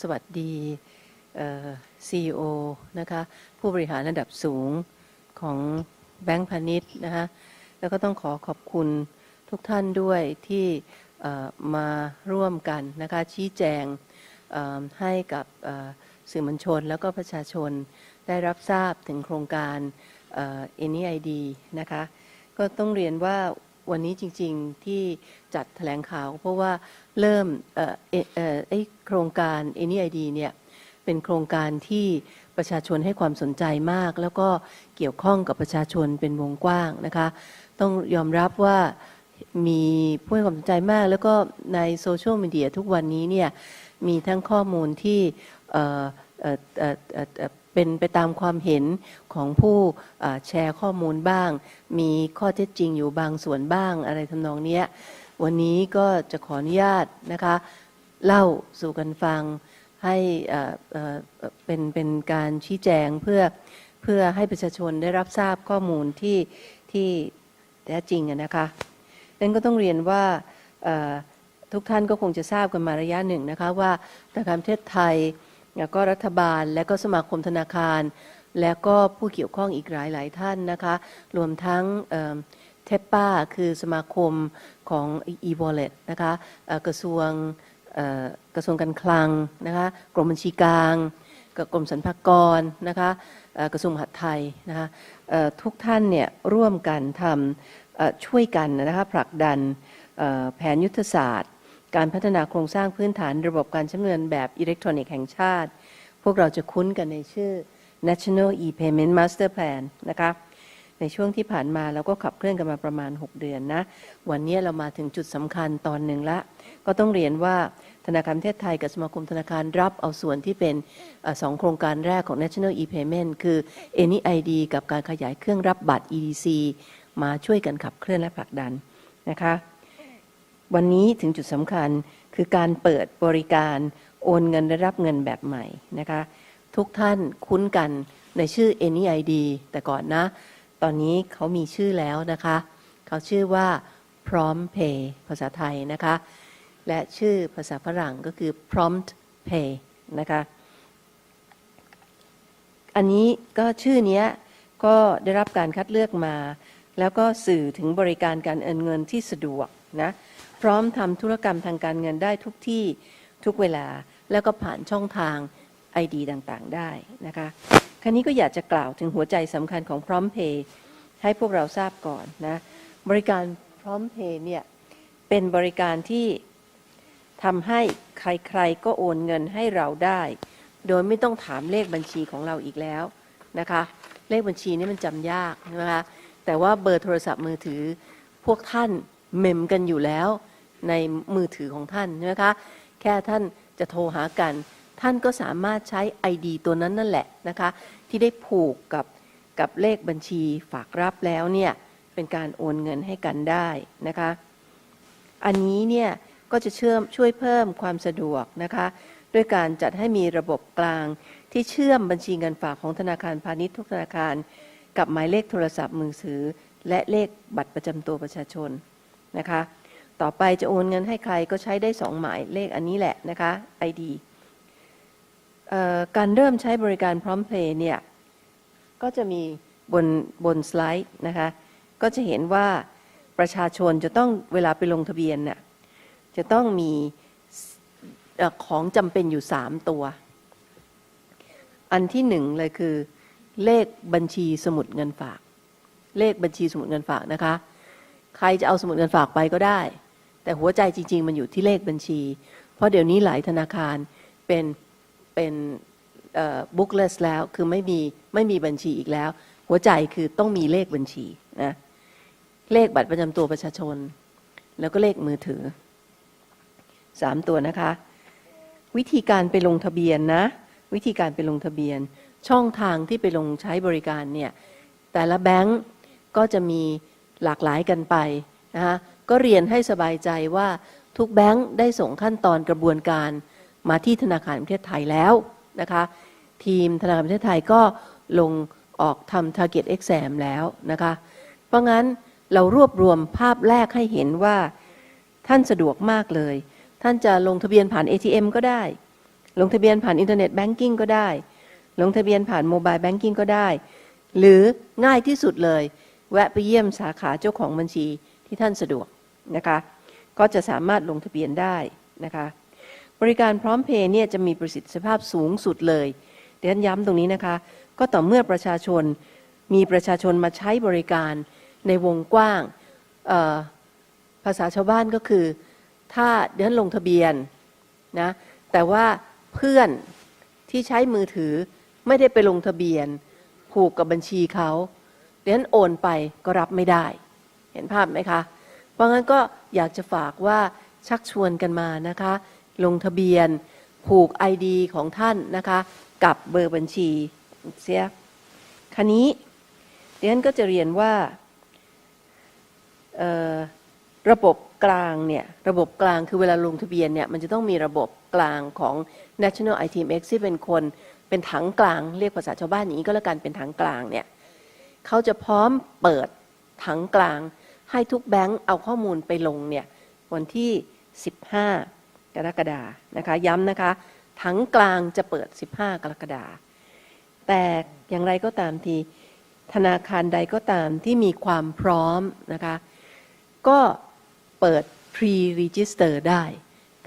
สวัสดีซีโอนะคะผู้บริหารระดับสูงของแบงก์พาณิชย์นะคะแล้วก็ต้องขอขอบคุณทุกท่านด้วยที่มาร่วมกันนะคะชี้แจงให้กับสื่อมวลชนแล้วก็ประชาชนได้รับทราบถึงโครงการเอ่อ NEID นะคะก็ต้องเรียนว่า วันนี้จริง ๆที่จัดแถลงข่าว เพราะว่าเริ่มเอ่อเอ่อไอโครงการ NEID เนี่ยเป็นโครงการที่ประชาชนให้ความสนใจมาก แล้วก็เกี่ยวข้องกับประชาชนเป็นวงกว้างนะคะ ต้องยอมรับว่ามีผู้ให้ความสนใจมาก แล้วก็ในโซเชียลมีเดียทุกวันนี้เนี่ย มีทั้งข้อมูลที่เป็นไปตามความเห็นของผู้แชร์ข้อมูลบ้าง มีข้อเท็จจริงอยู่บางส่วนบ้างอะไรทำนองนี้วันนี้ก็จะขออนุญาตนะคะเล่าสู่กันฟังให้เป็นเป็นการชี้แจงเพื่อเพื่อให้ประชาชนได้รับทราบข้อมูลที่ที่แท้จริงอะนะคะนั้นก็ต้องเรียนว่า ทุกท่านก็คงจะทราบกันมาระยะหนึ่งนะคะว่าธนาคารประเทศไทยแล้วก็รัฐบาลและก็สมาคมธนาคาร และก็ผู้เกี่ยวข้องอีกหลายหลายท่านนะคะรวมทั้งเทปป้าคือสมาคมของ e-wallet นะคะกระทรวงกระทรวงการคลังนะคะกรมบัญชีกลางกับกรมสรรพากรนะคะกระทรวงมหาดไทยนะคะทุกท่านเนี่ยร่วมกันทำช่วยกันนะคะผลักดันแผนยุทธศาสตร์ การพัฒนาโครงสร้างพื้นฐานระบบการใช้เงินแบบอิเล็กทรอนิกส์แห่งชาติ พวกเราจะคุ้นกันในชื่อ National e-payment master plan นะคะในช่วงที่ผ่านมาเราก็ขับเคลื่อนกันมาประมาณ 6 เดือนนะ วันนี้เรามาถึงจุดสำคัญตอนหนึ่งละ ก็ต้องเรียนว่าธนาคารประเทศไทยกับสมาคมธนาคารรับเอาส่วนที่เป็นอสองโครงการแรกของ National e-payment คือ NEID กับการขยายเครื่องรับบัตร EDC มาช่วยกันขับเคลื่อนและผลักดันนะคะ วันนี้ถึงจุดสำคัญคือการเปิดบริการโอนเงินและรับเงินแบบใหม่นะคะ ทุกท่านคุ้นกันในชื่อ NEID แต่ก่อนนะ ตอนนี้เขามีชื่อแล้วนะคะ เขาชื่อว่า Prompt Pay ภาษาไทยนะคะ และชื่อภาษาฝรั่งก็คือ Prompt Pay นะคะ อันนี้ก็ชื่อนี้ก็ได้รับการคัดเลือกมา แล้วก็สื่อถึงบริการการโอนเงินที่สะดวกนะ พร้อมทำธุรกรรมทางการเงินได้ทุกที่ทุกเวลา แล้วก็ผ่านช่องทาง ID ต่างๆได้นะคะ คราวนี้ก็อยากจะกล่าวถึงหัวใจสำคัญของ Prompt Pay ให้พวกเราทราบก่อนนะ บริการ Prompt Pay เนี่ยเป็นบริการที่ทำให้ใครๆก็โอนเงินให้เราได้ โดยไม่ต้องถามเลขบัญชีของเราอีกแล้วนะคะ เลขบัญชีนี่มันจำยากนะคะ แต่ว่าเบอร์โทรศัพท์มือถือพวกท่านเมมกันอยู่แล้ว ในมือถือของท่านใช่ไหมคะแค่ท่านจะโทรหากัน ท่านก็สามารถใช้ ID ตัวนั้นนั่นแหละนะคะที่ได้ผูกกับกับเลขบัญชีฝากรับแล้วเนี่ยเป็นการโอนเงินให้กันได้นะคะอันนี้เนี่ยก็จะเชื่อมช่วยเพิ่มความสะดวกนะคะด้วยการจัดให้มีระบบกลางที่เชื่อมบัญชีเงินฝากของธนาคารพาณิชย์ทุกธนาคาร กับหมายเลขโทรศัพท์มือถือและเลขบัตรประจำตัวประชาชนนะคะ ต่อไปจะโอนเงินให้ใครก็ใช้ได้สองหมายเลขอันนี้แหละนะคะ ID การเริ่มใช้บริการ Prompt Pay เนี่ย ก็จะมีบนบนสไลด์นะคะ ก็จะเห็นว่าประชาชนจะต้องเวลาไปลงทะเบียนน่ะจะต้องมีของจำเป็นอยู่ 3 ตัว อันที่หนึ่งเลยคือ เลขบัญชีสมุดเงินฝาก เลขบัญชีสมุดเงินฝากนะคะ ใครจะเอาสมุดเงินฝากไปก็ได้ แต่หัวใจจริง ๆ มันอยู่ที่เลขบัญชี เพราะเดี๋ยวนี้หลายธนาคารเป็นเป็นบุ๊กเลสแล้วคือไม่มีไม่มีบัญชีอีกแล้ว หัวใจคือต้องมีเลขบัญชีนะเลขบัตรประจำตัวประชาชน แล้วก็เลขมือถือสามตัวนะคะ วิธีการไปลงทะเบียนนะ วิธีการไปลงทะเบียน ช่องทางที่ไปลงใช้บริการเนี่ยแต่ละแบงก์ก็จะมีหลากหลายกันไปนะคะ ก็เรียนให้สบายใจว่าทุกแบงก์ได้ส่งขั้นตอนกระบวนการมาที่ธนาคารประเทศไทยแล้วนะคะ ทีมธนาคารประเทศไทยก็ลงออกทำ target exam แล้วนะคะ เพราะงั้นเรารวบรวมภาพแรกให้เห็นว่าท่านสะดวกมากเลย ท่านจะลงทะเบียนผ่าน ATM ก็ได้ ลงทะเบียนผ่านอินเทอร์เน็ตแบงกิ้งก็ได้ ลงทะเบียนผ่านโมบายแบงกิ้งก็ได้ หรือง่ายที่สุดเลย แวะไปเยี่ยมสาขาเจ้าของบัญชีที่ท่านสะดวก นะคะก็จะสามารถลงทะเบียนได้นะคะบริการพร้อมเพย์เนี่ยจะมีประสิทธิภาพสูงสุดเลยเดี๋ยวฉันย้ำตรงนี้นะคะก็ต่อเมื่อประชาชนมีประชาชนมาใช้บริการในวงกว้างภาษาชาวบ้านก็คือ ถ้าเดินลงทะเบียนนะแต่ว่าเพื่อนที่ใช้มือถือไม่ได้ไปลงทะเบียน ผูกกับบัญชีเขาเดี๋ยวนั้นโอนไปก็รับไม่ได้ เห็นภาพไหมคะ เพราะงั้นก็อยากจะฝากว่าชักชวนกันมานะคะ ลงทะเบียนผูก ID ของท่านนะคะ กับเบอร์บัญชีเสียคันนี้เดี๋ยวฉันก็จะเรียนว่าระบบกลางเนี่ยระบบกลางคือเวลาลงทะเบียนเนี่ยมันจะต้องมีระบบกลางของ National ITMX ที่เป็นคนเป็นถังกลางเรียกภาษาชาวบ้านอย่างนี้ก็แล้วกันเป็นถังกลางเนี่ยเขาจะพร้อมเปิดถังกลาง ให้ทุกแบงก์เอาข้อมูลไปลงเนี่ยวันที่ 15 กรกฎานะคะย้ำนะคะถังกลางจะเปิด 15 กรกฎาแต่อย่างไรก็ตามที ธนาคารใดก็ตามที่มีความพร้อมนะคะก็เปิด pre-register ได้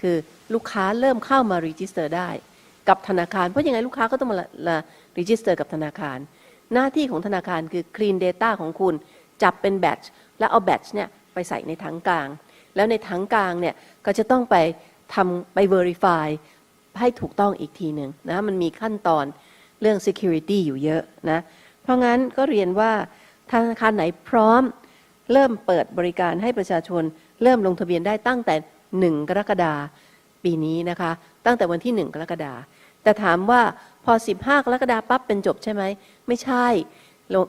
คือลูกค้าเริ่มเข้ามา register ได้ กับธนาคาร เพราะยังไงลูกค้าก็ต้องมา register กับธนาคาร หน้าที่ของธนาคารคือ clean data ของคุณ จับเป็น batch แล้วเอา batch เนี่ยไปใส่ในถังกลาง แล้วในถังกลางเนี่ยก็จะต้องไปทำไป verify ให้ถูกต้องอีกทีหนึ่งนะมันมีขั้นตอนเรื่อง security อยู่เยอะนะเพราะงั้นก็เรียนว่าธนาคารไหนพร้อม เริ่มเปิดบริการให้ประชาชน เริ่มลงทะเบียนได้ตั้งแต่ 1 กรกฎาปีนี้นะคะ ตั้งแต่วันที่ 1 กรกฎาแต่ถามว่าพอ 15 กรกฎาปั๊บเป็นจบใช่ไหม ไม่ใช่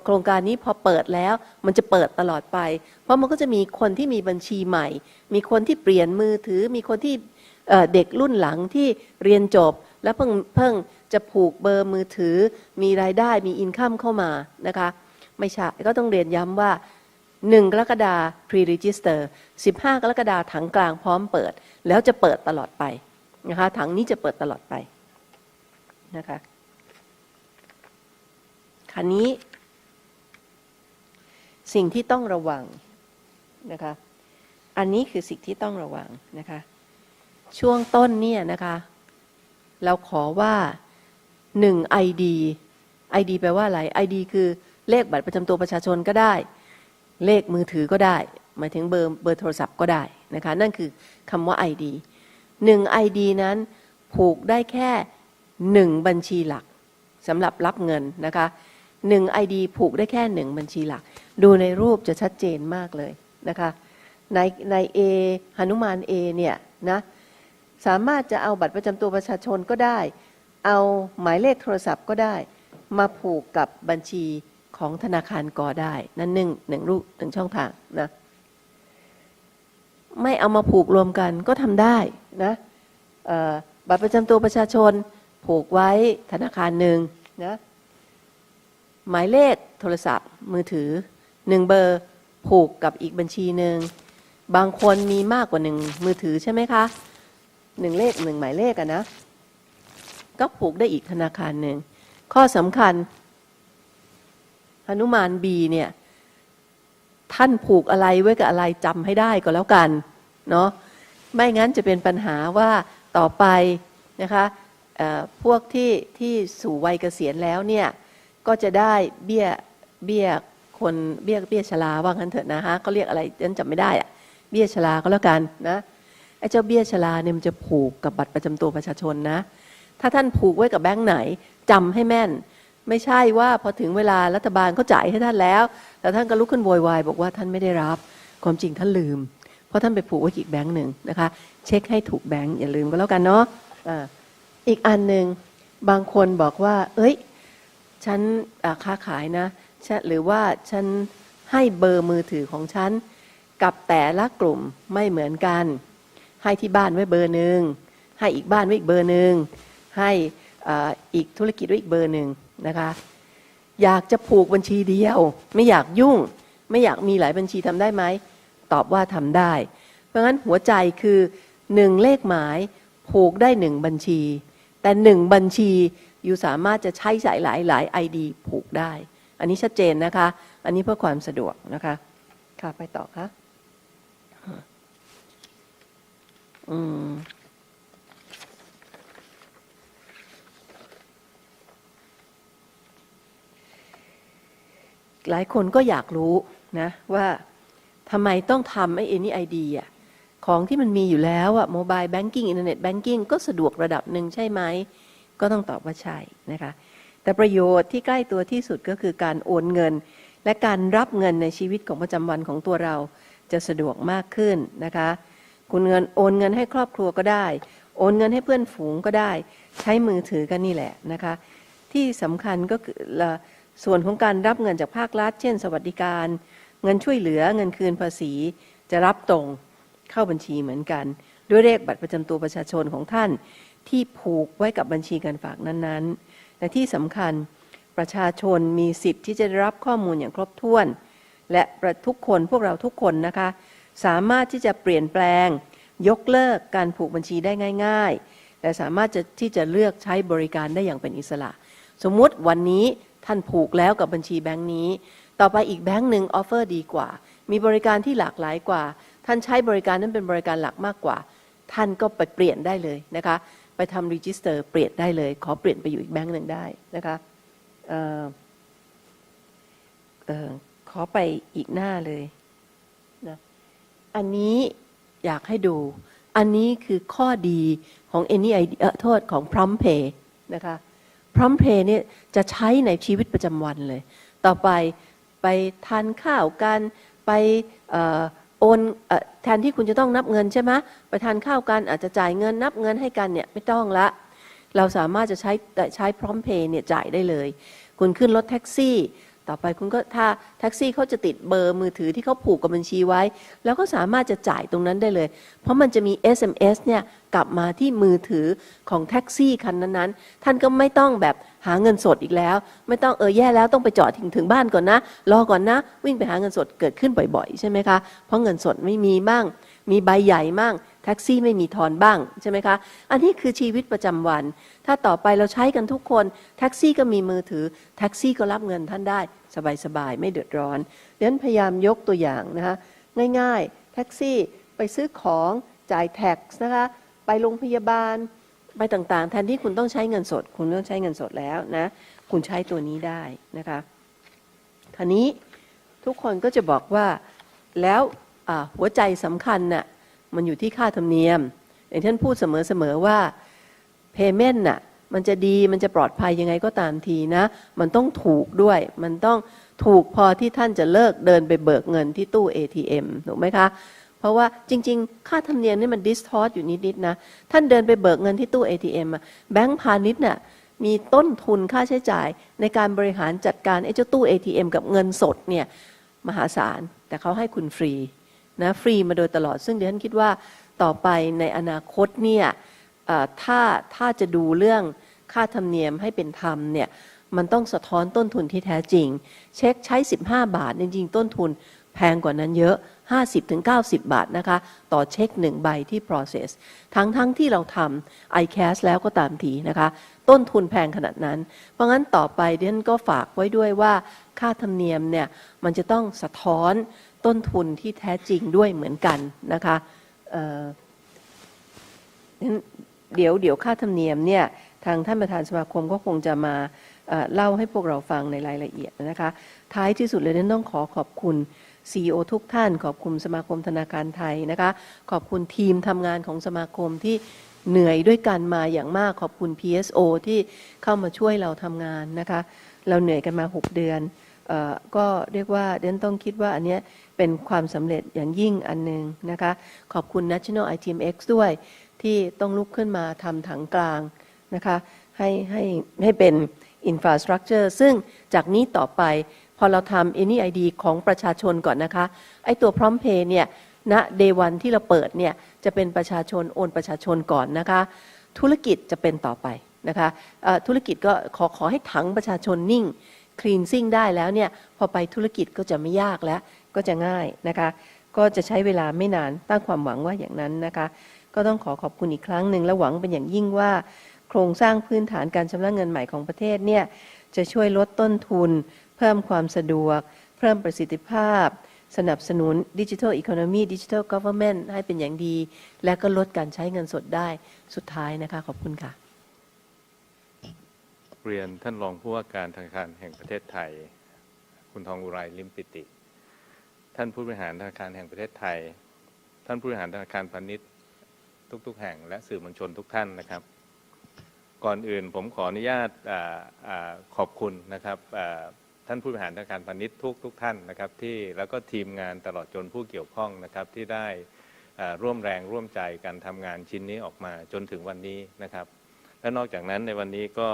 โครงการนี้พอเปิดแล้ว มันจะเปิดตลอดไป เพราะมันก็จะมีคนที่มีบัญชีใหม่ มีคนที่เปลี่ยนมือถือ มีคนที่เเด็กรุ่นหลังที่เรียนจบ แล้วเพิ่งเพิ่งจะผูกเบอร์มือถือ มีรายได้มีอินคัมเข้ามานะคะไม่ใช่ก็ต้องเรียนย้ำว่า1กรกฎาคม pre-register 15 กรกฎาคมถังกลางพร้อมเปิด แล้วจะเปิดตลอดไปนะคะถังนี้จะเปิดตลอดไปนะคะคันนี้ สิ่งที่ต้องระวังนะคะ อันนี้คือสิ่งที่ต้องระวังนะคะ ช่วงต้นเนี่ยนะคะ เราขอว่า 1 ID ID แปลว่าอะไร ID คือเลขบัตรประจำตัวประชาชนก็ได้ เลขมือถือก็ได้หมายถึงเบอร์เบอร์โทรศัพท์ก็ได้นะคะ นั่นคือคำว่า ID 1 ID นั้นผูกได้แค่ 1 บัญชีหลักสำหรับรับเงินนะคะ 1 ID ผูกได้แค่1บัญชีหลัก ดูในรูปจะชัดเจนมากเลยนะคะ ในใน A หนุมาน A เนี่ยนะสามารถจะเอาบัตรประจำตัวประชาชนก็ได้ เอาหมายเลขโทรศัพท์ก็ได้ มาผูกกับบัญชีของธนาคารกอได้ นั่นหนึ่งหนึ่งรูปหนึ่งช่องทางนะไม่เอามาผูกรวมกันก็ทำได้นะบัตรประจำตัวประชาชนผูกไว้ธนาคารหนึ่งนะ หมายเลขโทรศัพท์มือถือหนึ่งเบอร์ผูกกับอีกบัญชีหนึ่งบางคนมีมากกว่าหนึ่งมือถือใช่ไหมคะหนึ่งเลขหนึ่งหมายเลขอะนะ ก็ผูกได้อีกธนาคารหนึ่งข้อสำคัญหนุมานบีเนี่ย ท่านผูกอะไรไว้กับอะไรจำให้ได้ก็แล้วกันเนาะไม่งั้นจะเป็นปัญหาว่าต่อไปนะคะพวกที่ที่สู่วัยเกษียณแล้วเนี่ย ก็จะได้เบี้ยเบี้ยคนเบี้ยเบี้ยชราว่างั้นเถอะนะฮะเขาเรียกอะไรฉันจำไม่ได้อะเบี้ยชราก็แล้วกันนะไอ้เจ้าเบี้ยชราเนี่ยมันจะผูกกับบัตรประจำตัวประชาชนนะ ถ้าท่านผูกไว้กับแบงค์ไหนจำให้แม่น ไม่ใช่ว่าพอถึงเวลารัฐบาลเขาจ่ายให้ท่านแล้ว แต่ท่านก็ลุกขึ้นโวยวายบอกว่าท่านไม่ได้รับ ความจริงท่านลืม เพราะท่านไปผูกไว้อีกแบงค์หนึ่งนะคะ เช็คให้ถูกแบงค์อย่าลืมก็แล้วกันเนาะอ่าอีกอันหนึ่งบางคนบอกว่า เอ้ย ฉันค้าขายนะหรือว่าฉันให้เบอร์มือถือของฉัน กับแต่ละกลุ่มไม่เหมือนกัน ให้ที่บ้านไว้เบอร์หนึ่งให้อีกบ้านไว้อีกเบอร์หนึ่งให้อีกธุรกิจไว้อีกเบอร์หนึ่งนะคะอยากจะผูกบัญชีเดียว ไม่อยากยุ่ง ไม่อยากมีหลายบัญชีทำได้ไหมตอบว่าทำได้ เพราะงั้นหัวใจคือหนึ่งเลขหมายผูกได้หนึ่งบัญชี แต่หนึ่งบัญชี ยู่สามารถจะใช้สายหลายหลายไอดีผูกได้ อันนี้ชัดเจนนะคะ อันนี้เพื่อความสะดวกนะคะ ค่ะไปต่อค่ะอืมหลายคนก็อยากรู้นะว่าทำไมต้องทำไอ้ NEID อะของที่มันมีอยู่แล้วอะโมบายแบงกิ้งอินเทอร์เน็ตแบงกิ้งก็สะดวกระดับหนึ่งใช่ไหม ก็ต้องตอบว่าใช่นะคะ แต่ประโยชน์ที่ใกล้ตัวที่สุดก็คือการโอนเงิน และการรับเงินในชีวิตของประจำวันของตัวเราจะสะดวกมากขึ้นนะคะ คุณเงินโอนเงินให้ครอบครัวก็ได้ โอนเงินให้เพื่อนฝูงก็ได้ ใช้มือถือกันนี่แหละนะคะ ที่สำคัญก็คือส่วนของการรับเงินจากภาครัฐ เช่น สวัสดิการ เงินช่วยเหลือเงินคืนภาษี จะรับตรงเข้าบัญชีเหมือนกัน ด้วยเลขบัตรประจำตัวประชาชนของท่าน ที่ผูกไว้กับบัญชีการฝากนั้นๆ และที่สำคัญประชาชนมีสิทธิ์ที่จะได้รับข้อมูลอย่างครบถ้วน และประทุกคนพวกเราทุกคนนะคะ สามารถที่จะเปลี่ยนแปลง ยกเลิกการผูกบัญชีได้ง่าย ๆ และสามารถจะที่จะเลือกใช้บริการได้อย่างเป็นอิสระ สมมุติวันนี้ท่านผูกแล้วกับบัญชีแบงค์นี้ ต่อไปอีกแบงค์หนึ่งออฟเฟอร์ดีกว่า มีบริการที่หลากหลายกว่า ท่านใช้บริการนั้นเป็นบริการหลักมากกว่า ท่านก็ไปเปลี่ยนได้เลยนะคะ ไปทำรีจิสเตอร์เปลี่ยนได้เลย ขอเปลี่ยนไปอยู่อีกแบงค์หนึ่งได้นะคะออขอไปอีกหน้าเลยนะอันนี้อยากให้ดู อันนี้คือข้อดีของ NEI เอ่อโทษของ Prompt Pay นะคะพร้อมเพย์เนี่ยจะใช้ในชีวิตประจำวันเลย ต่อไปไปทานข้าวกัน ไปเโอนแทนที่คุณจะต้องนับเงินใช่ไหมไปทานข้าวกันอาจจะจ่ายเงินนับเงินให้กันเนี่ยไม่ต้องละ เราสามารถจะใช้ใช้พร้อมเพย์เนี่ยจ่ายได้เลย คุณขึ้นรถแท็กซี่ ต่อไปคุณก็ถ้าแท็กซี่เขาจะติดเบอร์มือถือที่เขาผูกกับบัญชีไว้ แล้วก็สามารถจะจ่ายตรงนั้นได้เลย เพราะมันจะมี SMS เนี่ยกลับมาที่มือถือของแท็กซี่คันนั้นๆ ท่านก็ไม่ต้องแบบหาเงินสดอีกแล้ว ไม่ต้องเออแย่แล้วต้องไปจอดถึงถึงบ้านก่อนนะ รอก่อนนะ วิ่งไปหาเงินสดเกิดขึ้นบ่อยๆ ใช่ไหมคะ เพราะเงินสดไม่มีบ้าง มีใบใหญ่มั่ง แท็กซี่ไม่มีทอนบ้างใช่ไหมคะ อันนี้คือชีวิตประจำวัน ถ้าต่อไปเราใช้กันทุกคน แท็กซี่ก็มีมือถือ แท็กซี่ก็รับเงินท่านได้ สบายๆ ไม่เดือดร้อนดังนั้นพยายามยกตัวอย่างนะคะง่ายๆ แท็กซี่ไปซื้อของจ่ายแท็กนะคะไปโรงพยาบาลไปต่างๆ แทนที่คุณต้องใช้เงินสด คุณต้องใช้เงินสดแล้วนะคุณใช้ตัวนี้ได้นะคะทีานี้ทุกคนก็จะบอกว่าแล้วหัวใจสำคัญน่ะ มันอยู่ที่ค่าธรรมเนียม อย่างท่านพูดเสมอๆว่า payment น่ะมันจะดีมันจะปลอดภัยยังไงก็ตามทีนะ มันต้องถูกด้วย มันต้องถูกพอที่ท่านจะเลิกเดินไปเบิกเงินที่ตู้ ATM ถูกไหมคะ เพราะว่าจริง ๆ ค่าธรรมเนียมนี่มันดิสทอ t อยู่นิด ๆ นะ ท่านเดินไปเบิกเงินที่ตู้ ATM อะแบงก์พาณิชย์น่ะมีต้นทุนค่าใช้จ่ายในการบริหารจัดการไอ้เจ้าตู้ ATM กับเงินสดเนี่ยมหาศาล แต่เขาให้คุณฟรี นะฟรีมาโดยตลอด ซึ่งเดี๋ยวท่านคิดว่าต่อไปในอนาคตเนี่ยถ้าถ้าจะดูเรื่องค่าธรรมเนียมให้เป็นธรรมเนี่ยมันต้องสะท้อนต้นทุนที่แท้จริง เช็คใช้ 15 บาทจริงๆต้นทุนแพงกว่านั้นเยอะ 50-90 บาทนะคะ ต่อเช็คหนึ่งใบที่ process ทั้งทั้งที่เราทำ iCash แล้วก็ตามทีนะคะ ต้นทุนแพงขนาดนั้น เพราะงั้นต่อไปเดนก็ฝากไว้ด้วยว่าค่าธรรมเนียมเนี่ย มันจะต้องสะท้อน ต้นทุนที่แท้จริงด้วยเหมือนกันนะคะนั้นเดี๋ยวเดี๋ยวค่าธรรมเนียมเนี่ยทางท่านประธานสมาคมก็คงจะมาเเล่าให้พวกเราฟังในรายละเอียดนะคะ ท้ายที่สุดเลยนั้นต้องขอขอบคุณ CEO ทุกท่าน ขอบคุณสมาคมธนาคารไทยนะคะ ขอบคุณทีมทำงานของสมาคมที่เหนื่อยด้วยกันมาอย่างมากขอบคุณ PSO ที่เข้ามาช่วยเราทำงานนะคะ เราเหนื่อยกันมา 6 เดือน ก็เรียกว่าเดนต้องคิดว่าอันเนี้ยเป็นความสำเร็จอย่างยิ่งอันหนึ่งนะคะ ขอบคุณ National ITMX ด้วย ที่ต้องลุกขึ้นมาทำถังกลางนะคะให้ให้ให้เป็น infrastructure ซึ่งจากนี้ต่อไปพอเราทำ Any ID ของประชาชนก่อนนะคะ ไอ้ตัว Prompt Pay เนี่ยณ day one ที่เราเปิดเนี่ยจะเป็นประชาชนโอนประชาชนก่อนนะคะ ธุรกิจจะเป็นต่อไปนะคะธุรกิจก็ขอขอให้ถังประชาชนนิ่ง cleansing ได้แล้วเนี่ยพอไปธุรกิจก็จะไม่ยากแล้ว ก็จะง่ายนะคะ ก็จะใช้เวลาไม่นานตั้งความหวังว่าอย่างนั้นนะคะ ก็ต้องขอขอบคุณอีกครั้งหนึ่งและหวังเป็นอย่างยิ่งว่า โครงสร้างพื้นฐานการชำระเงินใหม่ของประเทศเนี่ยจะช่วยลดต้นทุน เพิ่มความสะดวก เพิ่มประสิทธิภาพ สนับสนุนดิจิทัลอีโคโนมีดิจิทัลก o v เ r n เมนต์ให้เป็นอย่างดี และก็ลดการใช้เงินสดได้สุดท้ายนะคะ ขอบคุณค่ะ เรียนท่านรองผู้ว่าการธนาคารแห่งประเทศไทย คุณทองอุไรลิมปิติ ท่านผู้บริหารธนาคารแห่งประเทศไทย ท่านผู้บริหารธนาคารพาณิชย์ทุก ๆ แห่งและสื่อมวลชนทุกท่านนะครับ ก่อนอื่นผมขออนุญาตออขอบคุณนะครับท่านผู้บริหารธนาคารพาณิชย์ทุกทุกท่านนะครับที่แล้วก็ทีมงานตลอดจนผู้เกี่ยวข้องนะครับที่ได้ร่วมแรงร่วมใจการทำงานชิ้นนี้ออกมาจนถึงวันนี้นะครับ และนอกจากนั้นในวันนี้ก็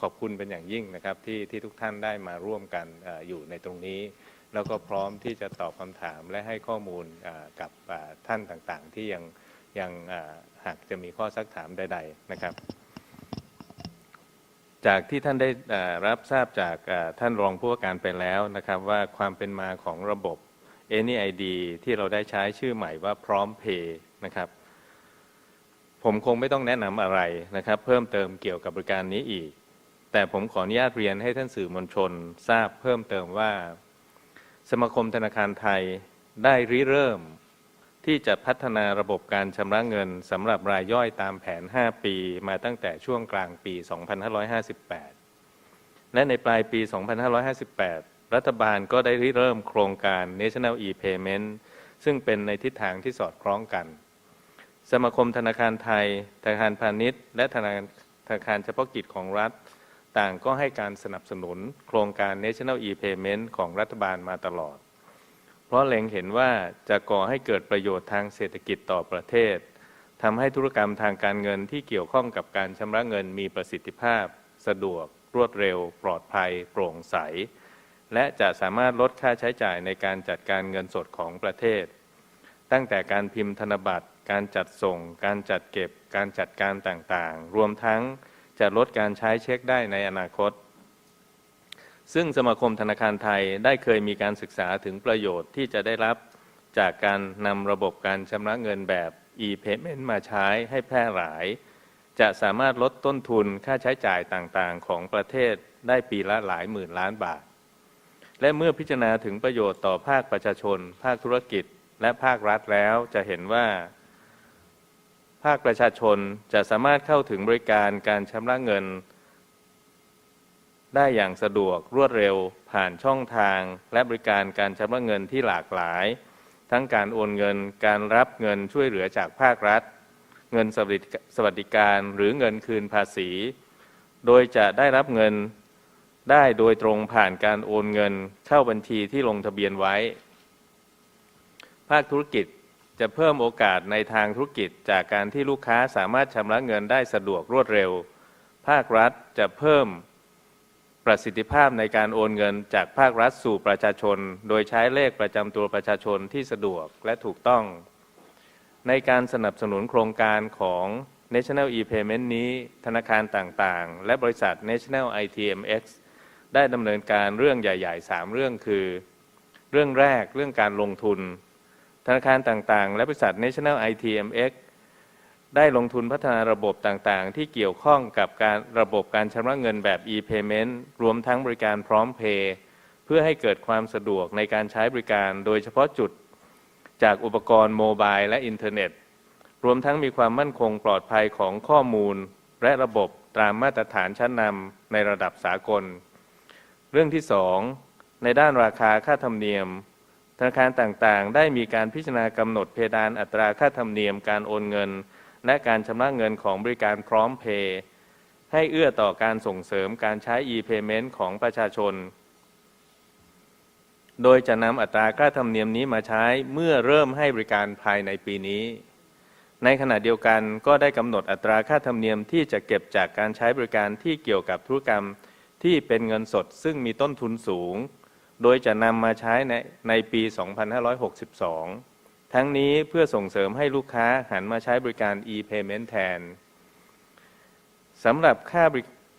ขอบคุณเป็นอย่างยิ่งนะครับที่ที่ทุกท่านได้มาร่วมกันออยู่ในตรงนี้ แล้วก็พร้อมที่จะตอบคำถามและให้ข้อมูลกับท่านต่างๆ ที่ยังยังหากจะมีข้อซักถามใด ๆนะครับ จากที่ท่านได้รับทราบจากท่านรองผู้ว่าการไปแล้วนะครับ ว่าความเป็นมาของระบบ AnyID ที่เราได้ใช้ชื่อใหม่ว่าพร้อมเพย์นะครับผมคงไม่ต้องแนะนำอะไรนะครับ เพิ่มเติมเกี่ยวกับบริการนี้อีก แต่ผมขออนุญาตเรียนให้ท่านสื่อมวลชนทราบเพิ่มเติมว่า สมาคมธนาคารไทยได้ริเริ่ม ที่จะพัฒนาระบบการชำระเงินสำหรับรายย่อยตามแผน 5 ปีมาตั้งแต่ช่วงกลางปี 2558 และในปลายปี 2558 รัฐบาลก็ได้ริเริ่มโครงการ National e-Payment ซึ่งเป็นในทิศทางที่สอดคล้องกัน สมาคมธนาคารไทย ธนาคารพาณิชย์ และธนาคารธนาคารเฉพาะกิจของรัฐ ต่างก็ให้การสนับสนุนโครงการ National e-Payment ของรัฐบาลมาตลอด เพราะเล็งเห็นว่าจะก่อให้เกิดประโยชน์ทางเศรษฐกิจต่อประเทศทำให้ธุรกรรมทางการเงินที่เกี่ยวข้องกับการชำระเงินมีประสิทธิภาพ สะดวก รวดเร็ว ปลอดภัย โปร่งใส และจะสามารถลดค่าใช้จ่ายในการจัดการเงินสดของประเทศ ตั้งแต่การพิมพ์ธนบัตร การจัดส่ง การจัดเก็บ การจัดการต่างๆ รวมทั้ง จะลดการใช้เช็คได้ในอนาคต ซึ่งสมาคมธนาคารไทยได้เคยมีการศึกษาถึงประโยชน์ที่จะได้รับจากการนำระบบการชำระเงินแบบ e-payment มาใช้ให้แพร่หลาย จะสามารถลดต้นทุนค่าใช้จ่ายต่างๆ ของประเทศได้ปีละหลายหมื่นล้านบาท และเมื่อพิจารณาถึงประโยชน์ต่อภาคประชาชน ภาคธุรกิจ และภาครัฐแล้วจะเห็นว่า ภาคประชาชนจะสามารถเข้าถึงบริการการชำระเงิน ได้อย่างสะดวกรวดเร็วผ่านช่องทาง และบริการการชำระเงินที่หลากหลาย ทั้งการโอนเงินการรับเงินช่วยเหลือจากภาครัฐ เงินสวัสดิการหรือเงินคืนภาษี โดยจะได้รับเงินได้โดยตรงผ่านการโอนเงินเข้าบัญชีที่ลงทะเบียนไว้ ภาคธุรกิจ จะเพิ่มโอกาสในทางธุรกิจจากการที่ลูกค้าสามารถชำระเงินได้สะดวกรวดเร็ว ภาครัฐจะเพิ่มประสิทธิภาพในการโอนเงินจากภาครัฐสู่ประชาชน โดยใช้เลขประจำตัวประชาชนที่สะดวกและถูกต้อง ในการสนับสนุนโครงการของ National e-Payment นี้ ธนาคารต่างๆ และบริษัท National ITMX ได้ดำเนินการเรื่องใหญ่ ๆ 3 เรื่องคือ เรื่องแรกเรื่องการลงทุน ธนาคารต่างๆ และบริษัท National ITMX ได้ลงทุนพัฒนาระบบต่างๆ ที่เกี่ยวข้องกับการระบบการชำระเงินแบบ e-payment รวมทั้งบริการพร้อมเพย์เพื่อให้เกิดความสะดวกในการใช้บริการ โดยเฉพาะจุดจากอุปกรณ์โมบายและอินเทอร์เน็ต รวมทั้งมีความมั่นคงปลอดภัยของข้อมูล และระบบตามมาตรฐานชั้นนำในระดับสากล เรื่องที่สองในด้านราคาค่าธรรมเนียม ธนาคารต่างๆ ได้มีการพิจารณากำหนดเพดานอัตราค่าธรรมเนียมการโอนเงิน และการชำระเงินของบริการพร้อมเพย์ให้เอื้อต่อการส่งเสริมการใช้ e-payment ของประชาชน โดยจะนำอัตราค่าธรรมเนียมนี้มาใช้เมื่อเริ่มให้บริการภายในปีนี้ ในขณะเดียวกันก็ได้กำหนดอัตราค่าธรรมเนียมที่จะเก็บจากการใช้บริการที่เกี่ยวกับธุรกรรมที่เป็นเงินสดซึ่งมีต้นทุนสูง โดยจะนำมาใช้ในในปี 2562 ทั้งนี้เพื่อส่งเสริมให้ลูกค้าหันมาใช้บริการ e-payment แทนสำหรับค่า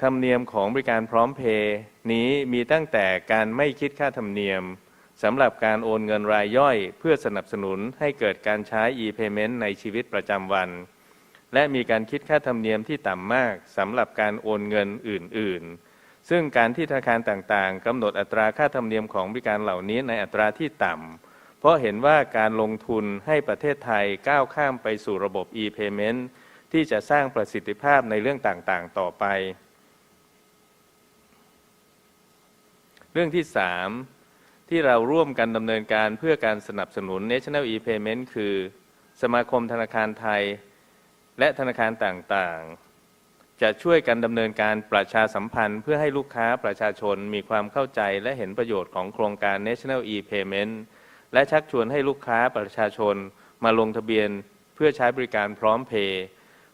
ธรรมเนียมของบริการพร้อมเพย์นี้มีตั้งแต่การไม่คิดค่าธรรมเนียมสำหรับการโอนเงินรายย่อย เพื่อสนับสนุนให้เกิดการใช้ e-payment ในชีวิตประจำวัน และมีการคิดค่าธรรมเนียมที่ต่ำมากสำหรับการโอนเงินอื่น ๆ ซึ่งการที่ธนาคารต่างๆกำหนดอัตราค่าธรรมเนียมของบริการเหล่านี้ในอัตราที่ต่ำเพราะเห็นว่าการลงทุนให้ประเทศไทยก้าวข้ามไปสู่ระบบ e-payment ที่จะสร้างประสิทธิภาพในเรื่องต่างๆ ต่อไป เรื่องที่ 3 ที่เราร่วมกันดำเนินการเพื่อการสนับสนุน National e-payment คือ สมาคมธนาคารไทย และธนาคารต่างๆ จะช่วยกันดำเนินการประชาสัมพันธ์ เพื่อให้ลูกค้าประชาชนมีความเข้าใจและเห็นประโยชน์ของโครงการ National e-payment และชักชวนให้ลูกค้าประชาชนมาลงทะเบียนเพื่อใช้บริการพร้อมเพย์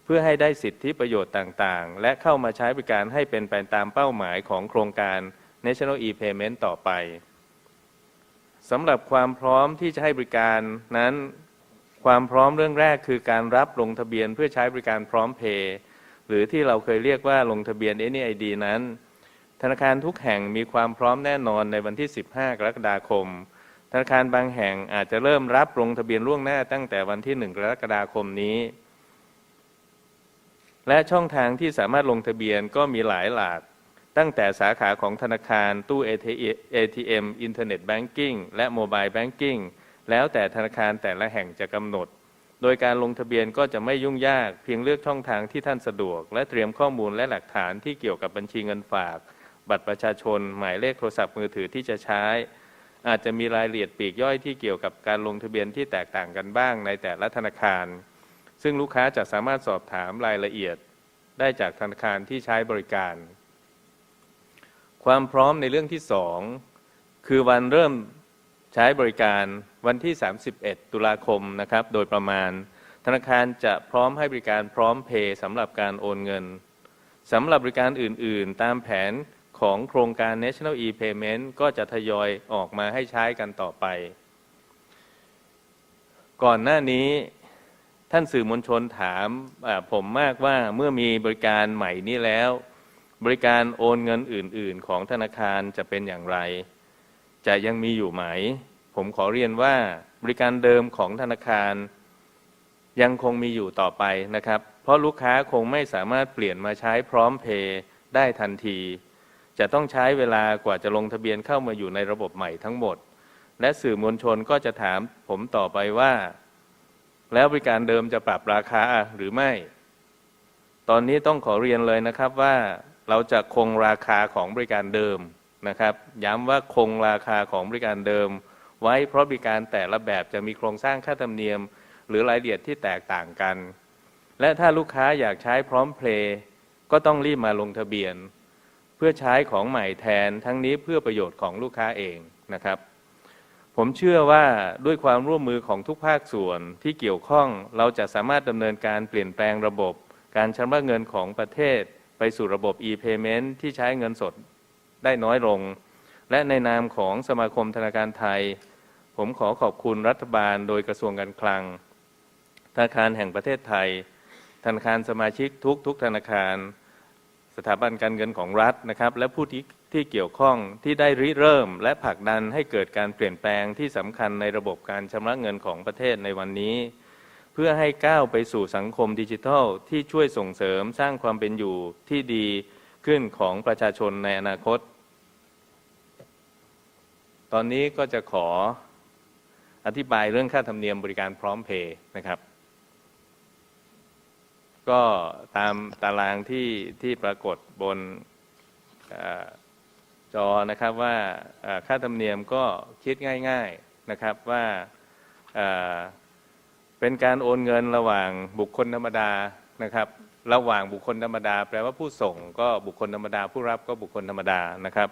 เพื่อให้ได้สิทธิประโยชน์ต่างๆ และเข้ามาใช้บริการให้เป็นไปตามเป้าหมายของโครงการ National e-payment ต่อไปสำหรับความพร้อมที่จะให้บริการนั้น ความพร้อมเรื่องแรกคือการรับลงทะเบียนเพื่อใช้บริการพร้อมเพย์ หรือที่เราเคยเรียกว่าลงทะเบียน NID นั้น ธนาคารทุกแห่งมีความพร้อมแน่นอนในวันที่ 15 กรกฎาคม ธนาคารบางแห่งอาจจะเริ่มรับลงทะเบียนล่วงหน้าตั้งแต่วันที่ 1 กรกฎาคมนี้ และช่องทางที่สามารถลงทะเบียนก็มีหลายหลากตั้งแต่สาขาของธนาคารตู้ ATM อินเทอร์เน็ตแบงกิ้งและโมบายแบงกิ้งแล้วแต่ธนาคารแต่ละแห่งจะกำหนด โดยการลงทะเบียนก็จะไม่ยุ่งยากเพียงเลือกช่องทางที่ท่านสะดวก และเตรียมข้อมูลและหลักฐานที่เกี่ยวกับบัญชีเงินฝาก บัตรประชาชน หมายเลขโทรศัพท์มือถือที่จะใช้ อาจจะมีรายละเอียดปีกย่อยที่เกี่ยวกับการลงทะเบียนที่แตกต่างกันบ้างในแต่ละธนาคาร ซึ่งลูกค้าจะสามารถสอบถามรายละเอียด ได้จากธนาคารที่ใช้บริการ ความพร้อมในเรื่องที่สองคือวันเริ่ม ใช้บริการวันที่ 31 ตุลาคมนะครับ โดยประมาณ ธนาคารจะพร้อมให้บริการพร้อมเพย์สำหรับการโอนเงินสำหรับบริการอื่น ๆ ตามแผนของโครงการ National e-payment ก็จะทยอยออกมาให้ใช้กันต่อไป ก่อนหน้านี้ท่านสื่อมวลชนถามผมมากว่าเมื่อมีบริการใหม่นี้แล้ว บริการโอนเงินอื่น ๆ ของธนาคารจะเป็นอย่างไร จะยังมีอยู่ไหม ผมขอเรียนว่าบริการเดิมของธนาคาร ยังคงมีอยู่ต่อไปนะครับ เพราะลูกค้าคงไม่สามารถเปลี่ยนมาใช้พร้อมเพย์ได้ทันที จะต้องใช้เวลากว่าจะลงทะเบียนเข้ามาอยู่ในระบบใหม่ทั้งหมด และสื่อมวลชนก็จะถามผมต่อไปว่า แล้วบริการเดิมจะปรับราคาหรือไม่ ตอนนี้ต้องขอเรียนเลยนะครับว่าเราจะคงราคาของบริการเดิม นะครับ ย้ำว่าคงราคาของบริการเดิม ไว้เพราะบริการแต่ละแบบจะมีโครงสร้างค่าธรรมเนียม หรือรายละเอียดที่แตกต่างกัน และถ้าลูกค้าอยากใช้พร้อมเพลย์ก็ต้องรีบมาลงทะเบียน เพื่อใช้ของใหม่แทนทั้งนี้เพื่อประโยชน์ของลูกค้าเองนะครับ ผมเชื่อว่าด้วยความร่วมมือของทุกภาคส่วนที่เกี่ยวข้องเราจะสามารถดำเนินการเปลี่ยนแปลงระบบ การชำระเงินของประเทศ ไปสู่ระบบ e-payment ที่ใช้เงินสด ได้น้อยลง และในนามของสมาคมธนาคารไทย ผมขอขอบคุณรัฐบาลโดยกระทรวงการคลัง ธนาคารแห่งประเทศไทย ธนาคารสมาชิกทุกทุกธนาคาร สถาบันการเงินของรัฐนะครับ และผู้ที่ที่เกี่ยวข้องที่ได้ริเริ่ม และผลักดันให้เกิดการเปลี่ยนแปลงที่สำคัญในระบบการชำระเงินของประเทศในวันนี้เพื่อให้ก้าวไปสู่สังคมดิจิทัล ที่ช่วยส่งเสริมสร้างความเป็นอยู่ที่ดีขึ้นของประชาชนในอนาคต ตอนนี้ก็จะขออธิบายเรื่องค่าธรรมเนียมบริการพร้อมเพย์นะครับ ก็ตามตารางที่ที่ปรากฏบนอจอนะครับว่าค่าธรรมเนียมก็คิดง่าย ๆนะครับว่าเป็นการโอนเงินระหว่างบุคคลธรรมดานะครับ ระหว่างบุคคลธรรมดา แปลว่าผู้ส่งก็บุคคลธรรมดา ผู้รับก็บุคคลธรรมดานะครับ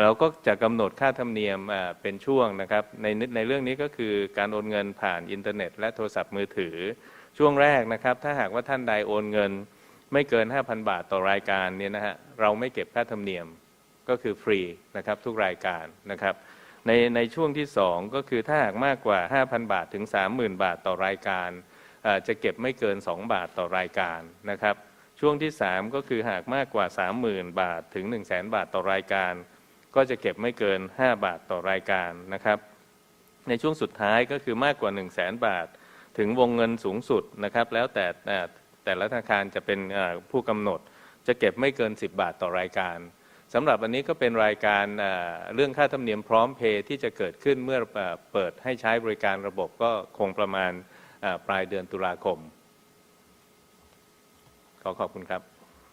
เราก็จะกำหนดค่าธรรมเนียมเป็นช่วงนะครับในในเรื่องนี้ก็คือการโอนเงินผ่านอินเทอร์เน็ต และโทรศัพท์มือถือ ช่วงแรกนะครับ ถ้าหากว่าท่านใดโอนเงินไม่เกิน 5,000 บาทต่อรายการเนี่ยนะฮะเราไม่เก็บค่าธรรมเนียมก็คือฟรีนะครับทุกรายการนะครับในในช่วงที่ 2 ก็คือถ้าหากมากกว่า 5,000 บาทถึง 30,000 บาทต่อรายการจะเก็บไม่เกิน 2 บาทต่อรายการนะครับช่วงที่ 3 ก็คือหากมากกว่า 30,000 บาทถึง 1 0 0 0 0แบาทต่อรายการ ก็จะเก็บไม่เกิน 5 บาทต่อรายการนะครับ ในช่วงสุดท้ายก็คือมากกว่า 1 0 0 0 0แบาท ถึงวงเงินสูงสุดนะครับ แล้วแต่แต่ละธนาคารจะเป็นผู้กำหนด จะเก็บไม่เกิน 10 บาทต่อรายการสำหรับอันนี้ก็เป็นรายการเรื่องค่าธรรมเนียมพร้อมเพย์ที่จะเกิดขึ้นเมื่อเปิดให้ใช้บริการระบบก็คงประมาณปลายเดือนตุลาคม ขอขอบคุณครับ